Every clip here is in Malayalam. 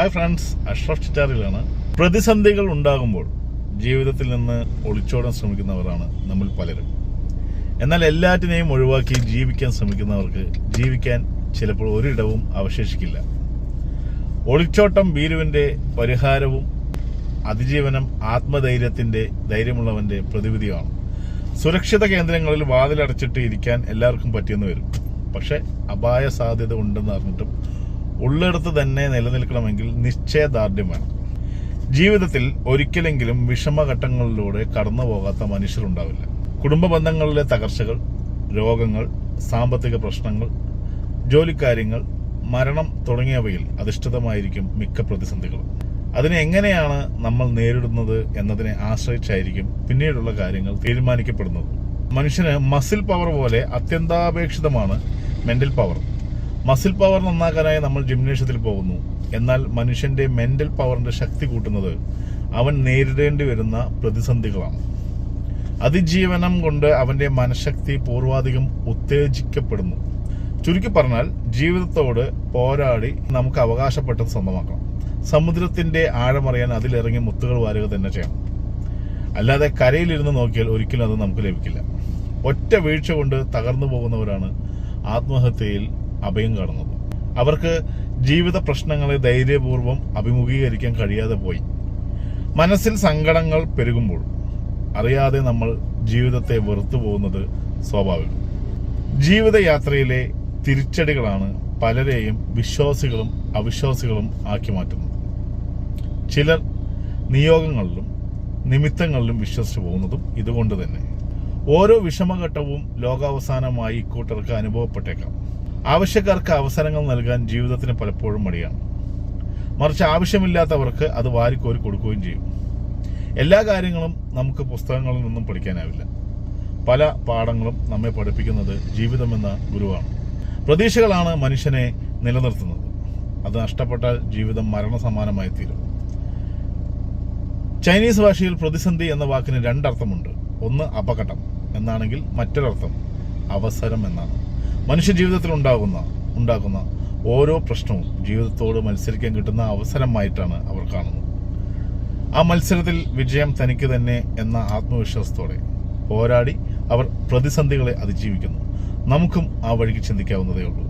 ഹായ് ഫ്രണ്ട്സ് അഷ്റഫ് ചിറ്റാറിലാണ് പ്രതിസന്ധികൾ ഉണ്ടാകുമ്പോൾ ജീവിതത്തിൽ നിന്ന് ഒളിച്ചോടാൻ ശ്രമിക്കുന്നവരാണ് നമ്മൾ പലരും. എന്നാൽ എല്ലാറ്റിനെയും ഒഴിവാക്കി ജീവിക്കാൻ ശ്രമിക്കുന്നവർക്ക് ജീവിക്കാൻ ചിലപ്പോൾ ഒരിടവും അവശേഷിക്കില്ല. ഒളിച്ചോട്ടം ഭീരുവിന്റെ പരിഹാരവും അതിജീവനം ആത്മധൈര്യത്തിന്റെ ധൈര്യമുള്ളവന്റെ പ്രതിവിധിയാണ്. സുരക്ഷിത കേന്ദ്രങ്ങളിൽ വാതിലടച്ചിട്ട് ഇരിക്കാൻ എല്ലാവർക്കും പറ്റിയെന്ന് വരും. പക്ഷെ അപായ സാധ്യത ഉണ്ടെന്ന് അറിഞ്ഞിട്ടും ഉള്ളിടത്ത് തന്നെ നിലനിൽക്കണമെങ്കിൽ നിശ്ചയദാർഢ്യം വേണം ജീവിതത്തിൽ ഒരിക്കലെങ്കിലും വിഷമഘട്ടങ്ങളിലൂടെ കടന്നു പോകാത്ത മനുഷ്യരുണ്ടാവില്ല. കുടുംബ ബന്ധങ്ങളിലെ തകർച്ചകൾ രോഗങ്ങൾ സാമ്പത്തിക പ്രശ്നങ്ങൾ ജോലിക്കാര്യങ്ങൾ മരണം തുടങ്ങിയവയിൽ അധിഷ്ഠിതമായിരിക്കും മിക്ക പ്രതിസന്ധികളും. അതിനെ എങ്ങനെയാണ് നമ്മൾ നേരിടുന്നത് എന്നതിനെ ആശ്രയിച്ചായിരിക്കും പിന്നീടുള്ള കാര്യങ്ങൾ തീരുമാനിക്കപ്പെടുന്നത്. മനുഷ്യന് മസിൽ പവർ പോലെ അത്യന്താപേക്ഷിതമാണ് മെന്റൽ പവർ. മസിൽ പവർ നന്നാക്കാനായി നമ്മൾ ജിംനേഷ്യത്തിൽ പോകുന്നു. എന്നാൽ മനുഷ്യന്റെ മെന്റൽ പവറിന്റെ ശക്തി കൂട്ടുന്നത് അവൻ നേരിടേണ്ടി വരുന്ന പ്രതിസന്ധികളാണ്. അതിജീവനം കൊണ്ട് അവന്റെ മനഃശക്തി പൂർവാധികം ഉത്തേജിക്കപ്പെടുന്നു. ചുരുക്കി പറഞ്ഞാൽ ജീവിതത്തോട് പോരാടി നമുക്ക് അവകാശപ്പെട്ടത് സ്വന്തമാക്കണം. സമുദ്രത്തിന്റെ ആഴമറിയാൻ അതിലിറങ്ങി മുത്തുകൾ വാരുക തന്നെ ചെയ്യണം. അല്ലാതെ കരയിലിരുന്ന് നോക്കിയാൽ ഒരിക്കലും അത് നമുക്ക് ലഭിക്കില്ല. ഒറ്റ വീഴ്ച കൊണ്ട് തകർന്നു പോകുന്നവരാണ് ആത്മഹത്യയിൽ അഭയം കാണുന്നത്. അവർക്ക് ജീവിത പ്രശ്നങ്ങളെ ധൈര്യപൂർവം അഭിമുഖീകരിക്കാൻ കഴിയാതെ പോയി. മനസ്സിൽ സങ്കടങ്ങൾ പെരുകുമ്പോൾ അറിയാതെ നമ്മൾ ജീവിതത്തെ വെറുത്തു പോകുന്നത് സ്വാഭാവികം. ജീവിതയാത്രയിലെ തിരിച്ചടികളാണ് പലരെയും വിശ്വാസികളും അവിശ്വാസികളും ആക്കി മാറ്റുന്നത്. ചിലർ നിയോഗങ്ങളിലും നിമിത്തങ്ങളിലും വിശ്വസിച്ചു പോകുന്നതും ഇതുകൊണ്ട് തന്നെ. ഓരോ വിഷമഘട്ടവും ലോകാവസാനമായി ഇക്കൂട്ടർക്ക് അനുഭവപ്പെട്ടേക്കാം. ആവശ്യക്കാർക്ക് അവസരങ്ങൾ നൽകാൻ ജീവിതത്തിന് പലപ്പോഴും മടിയാണ്. മറിച്ച് ആവശ്യമില്ലാത്തവർക്ക് അത് വാരിക്കോരി കൊടുക്കുകയും ചെയ്യും. എല്ലാ കാര്യങ്ങളും നമുക്ക് പുസ്തകങ്ങളിൽ നിന്നും പഠിക്കാനാവില്ല. പല പാഠങ്ങളും നമ്മെ പഠിപ്പിക്കുന്നത് ജീവിതമെന്ന ഗുരുവാണ്. പ്രതീക്ഷകളാണ് മനുഷ്യനെ നിലനിർത്തുന്നത്. അത് നഷ്ടപ്പെട്ടാൽ ജീവിതം മരണസമാനമായി തീരും ചൈനീസ് ഭാഷയിൽ പ്രതിസന്ധി എന്ന വാക്കിന് രണ്ടർത്ഥമുണ്ട്. ഒന്ന് അപകടം എന്നാണെങ്കിൽ മറ്റൊരർത്ഥം അവസരം എന്നാണ്. മനുഷ്യ ജീവിതത്തിൽ ഉണ്ടാകുന്ന ഉണ്ടാക്കുന്ന ഓരോ പ്രശ്നവും ജീവിതത്തോട് മത്സരിക്കാൻ കിട്ടുന്ന അവസരമായിട്ടാണ് അവർ കാണുന്നത്. ആ മത്സരത്തിൽ വിജയം തനിക്ക് തന്നെ എന്ന ആത്മവിശ്വാസത്തോടെ പോരാടി അവർ പ്രതിസന്ധികളെ അതിജീവിക്കുന്നു. നമുക്കും ആ വഴിക്ക് ചിന്തിക്കാവുന്നതേ ഉള്ളൂ.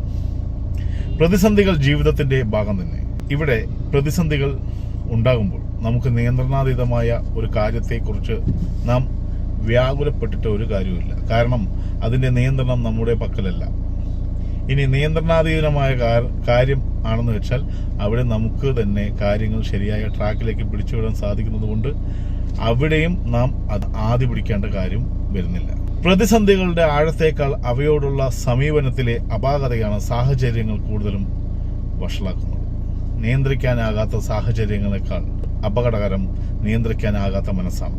പ്രതിസന്ധികൾ ജീവിതത്തിന്റെ ഭാഗം തന്നെ. ഇവിടെ പ്രതിസന്ധികൾ ഉണ്ടാകുമ്പോൾ നമുക്ക് നിയന്ത്രണാതീതമായ ഒരു കാര്യത്തെക്കുറിച്ച് നാം വ്യാകുലപ്പെട്ടിട്ട് ഒരു കാര്യവുമില്ല. കാരണം അതിന്റെ നിയന്ത്രണം നമ്മുടെ പക്കലല്ല. ഇനി നിയന്ത്രണാധീനമായ കാര്യം ആണെന്ന് വെച്ചാൽ അവിടെ നമുക്ക് തന്നെ കാര്യങ്ങൾ ശരിയായ ട്രാക്കിലേക്ക് പിടിച്ചുവിടാൻ സാധിക്കുന്നതുകൊണ്ട് അവിടെയും നാം അത് ആദ്യ പിടിക്കേണ്ട കാര്യം വരുന്നില്ല. പ്രതിസന്ധികളുടെ ആഴത്തേക്കാൾ അവയോടുള്ള സമീപനത്തിലെ അപാകതയാണ് സാഹചര്യങ്ങൾ കൂടുതലും വഷളാക്കുന്നത്. നിയന്ത്രിക്കാനാകാത്ത സാഹചര്യങ്ങളെക്കാൾ അപകടകരം നിയന്ത്രിക്കാനാകാത്ത മനസ്സാണ്.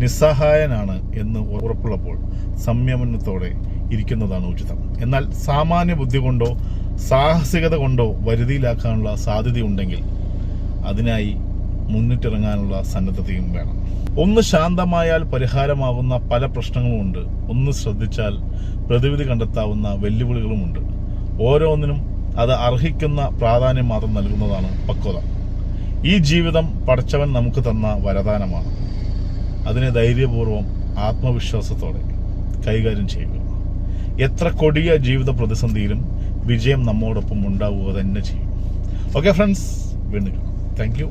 നിസ്സഹായനാണ് എന്ന് ഉറപ്പുള്ളപ്പോൾ സംയമനത്തോടെ ഇരിക്കുന്നതാണ് ഉചിതം. എന്നാൽ സാമാന്യ ബുദ്ധി കൊണ്ടോ സാഹസികത കൊണ്ടോ വരുതിയിലാക്കാനുള്ള സാധ്യതയുണ്ടെങ്കിൽ അതിനായി മുന്നിട്ടിറങ്ങാനുള്ള സന്നദ്ധതയും വേണം. ഒന്ന് ശാന്തമായാൽ പരിഹാരമാവുന്ന പല പ്രശ്നങ്ങളുമുണ്ട് ഒന്ന് ശ്രദ്ധിച്ചാൽ പ്രതിവിധി കണ്ടെത്താവുന്ന വെല്ലുവിളികളുമുണ്ട് ഓരോന്നിനും അത് അർഹിക്കുന്ന പ്രാധാന്യം മാത്രം നൽകുന്നതാണ് പക്വത. ഈ ജീവിതം പടച്ചവൻ നമുക്ക് തന്ന വരദാനമാണ്. അതിനെ ധൈര്യപൂർവം ആത്മവിശ്വാസത്തോടെ കൈകാര്യം ചെയ്യുക. എത്ര കൊടിയ ജീവിത പ്രതിസന്ധിയിലും വിജയം നമ്മോടൊപ്പം ഉണ്ടാവുക തന്നെ ചെയ്യും. ഓക്കെ ഫ്രണ്ട്സ് വീണ്ടും താങ്ക് യു